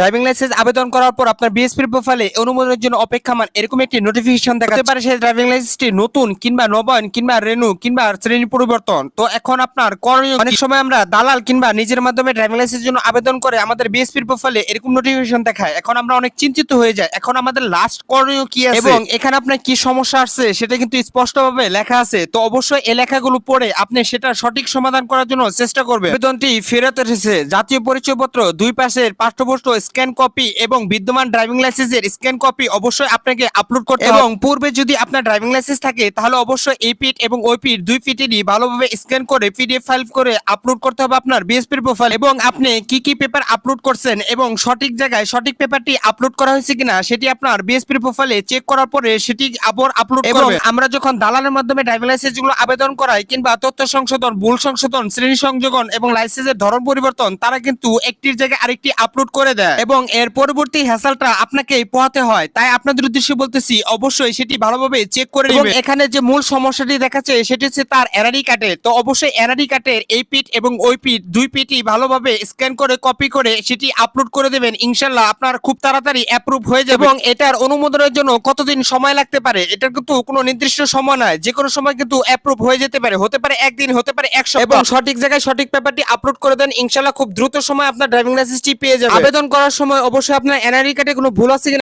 Driving licence আবেদন করার পর আপনার বিএসপির প্রোফাইলে অনুমোদনের জন্য অপেক্ষমান এরকম একটি নোটিফিকেশন দেখা যেতে পারে সেই ড্রাইভিং লাইসেন্সটি নতুন কিংবা নবায়ন কিংবা রেনু কিংবা শ্রেণি পরিবর্তন। তো এখন আপনার করণীয় অনেক সময় আমরা দালাল কিংবা নিজের মাধ্যমে ড্রাইভিং লাইসেন্সের জন্য আবেদন করে আমাদের বিএসপির প্রোফাইলে এরকম নোটিফিকেশন দেখায়। এখন আমরা অনেক চিন্তিত হয়ে যাই। এখন আমাদের লাস্ট করণীয় কি আছে? এবং এখানে আপনার কি সমস্যা আসছে সেটা কিন্তু স্পষ্টভাবে লেখা আছে। তো অবশ্যই এই লেখাগুলো পড়ে আপনি সেটা সঠিক সমাধান করার জন্য চেষ্টা করবেন। আবেদনটি ফেরত এসেছে। জাতীয় পরিচয়পত্র দুই পাশের পাঠ্যপুষ্ট স্ক্যান কপি এবং বিদ্যমান ড্রাইভিং লাইসেন্সের স্ক্যান কপি অবশ্যই আপনাকে আপলোড করতে হবে। এবং পূর্বে যদি আপনার ড্রাইভিং লাইসেন্স থাকে তাহলে অবশ্যই এই পিট এবং ওই পিট দুই পিটেরই ভালোভাবে স্ক্যান করে পিডিএফ ফাইল করে আপলোড করতে হবে আপনার বিএসপির প্রোফাইল এবং আপনি কি কি পেপার আপলোড করছেন এবং সঠিক জায়গায় সঠিক পেপারটি আপলোড করা হয়েছে কিনা সেটি আপনার বিএসপির প্রোফাইলে চেক করার পরে সেটি আবার আপলোড এবং আমরা যখন দালালের মাধ্যমে ড্রাইভিং লাইসেন্সগুলো আবেদন করাই কিংবা তথ্য সংশোধন ভুল সংশোধন শ্রেণি সংযোজন এবং লাইসেন্সের ধরন পরিবর্তন তারা কিন্তু একটির জায়গায় আরেকটি আপলোড করে দেয়। এবং এর পরবর্তী হ্যাসালটা আপনাকে পোহাতে হয়। তাই আপনাদের উদ্দেশ্যে বলতেছি অবশ্যই সেটি ভালোভাবে চেক করে নেবেন। এখানে যে মূল সমস্যাটি দেখাচ্ছে সেটি হচ্ছে তার এরারি কাটে তো অবশ্যই এনআরই কার্ডের এই পিট এবং ওই পিট দুই পিটই ভালোভাবে স্ক্যান করে কপি করে সেটি আপলোড করে দেবেন। ইনশাল্লাহ আপনার খুব তাড়াতাড়ি অ্যাপ্রুভ হয়ে যাবে। এবং এটার অনুমোদনের জন্য কতদিন সময় লাগতে পারে এটার কিন্তু কোনো নির্দিষ্ট সময় নয়। যে কোনো সময় কিন্তু অ্যাপ্রুভ হয়ে যেতে পারে। হতে পারে একদিন হতে পারে এক সপ্তাহ। এবং সঠিক জায়গায় সঠিক পেপারটি আপলোড করে দেন। ইনশাল্লাহ খুব দ্রুত সময় আপনার ড্রাইভিং লাইসেন্সটি পেয়ে যাবে। আবেদন করার সময় অবশ্যই আপনার এনআরই কার্ডে কোনো ভুল আছে